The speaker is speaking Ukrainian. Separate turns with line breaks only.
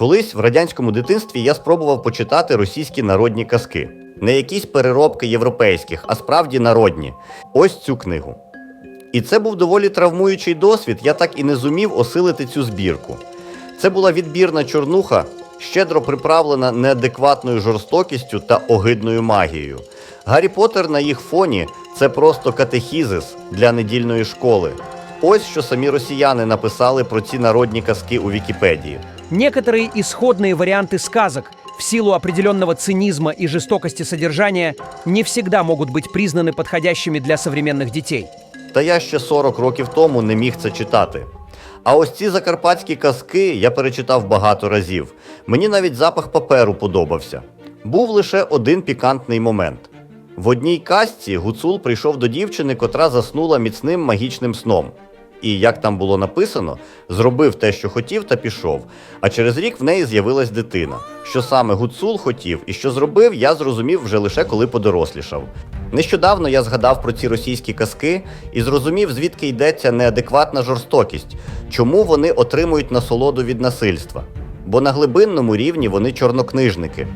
Колись в радянському дитинстві я спробував почитати російські народні казки. Не якісь переробки європейських, а справді народні. Ось цю книгу. І це був доволі травмуючий досвід, я так і не зумів осилити цю збірку. Це була відбірна чорнуха, щедро приправлена неадекватною жорстокістю та огидною магією. Гаррі Поттер на їх фоні це просто катехізис для недільної школи. Ось що самі росіяни написали про ці народні казки у Вікіпедії.
Некоторые исходные варианты сказок в силу определенного цинизма и жестокости содержания не всегда могут быть признаны подходящими для современных детей.
Та я ще 40 років тому не міг це читати. А ось ці закарпатські казки я перечитав багато разів. Мені навіть запах паперу подобався. Був лише один пікантний момент. В одній казці Гуцул прийшов до дівчини, котра заснула міцним магічним сном. І, як там було написано, зробив те, що хотів, та пішов. А через рік в неї з'явилась дитина. Що саме Гуцул хотів і що зробив, я зрозумів вже лише коли подорослішав. Нещодавно я згадав про ці російські казки і зрозумів, звідки йдеться неадекватна жорстокість, чому вони отримують насолоду від насильства. Бо на глибинному рівні вони чорнокнижники.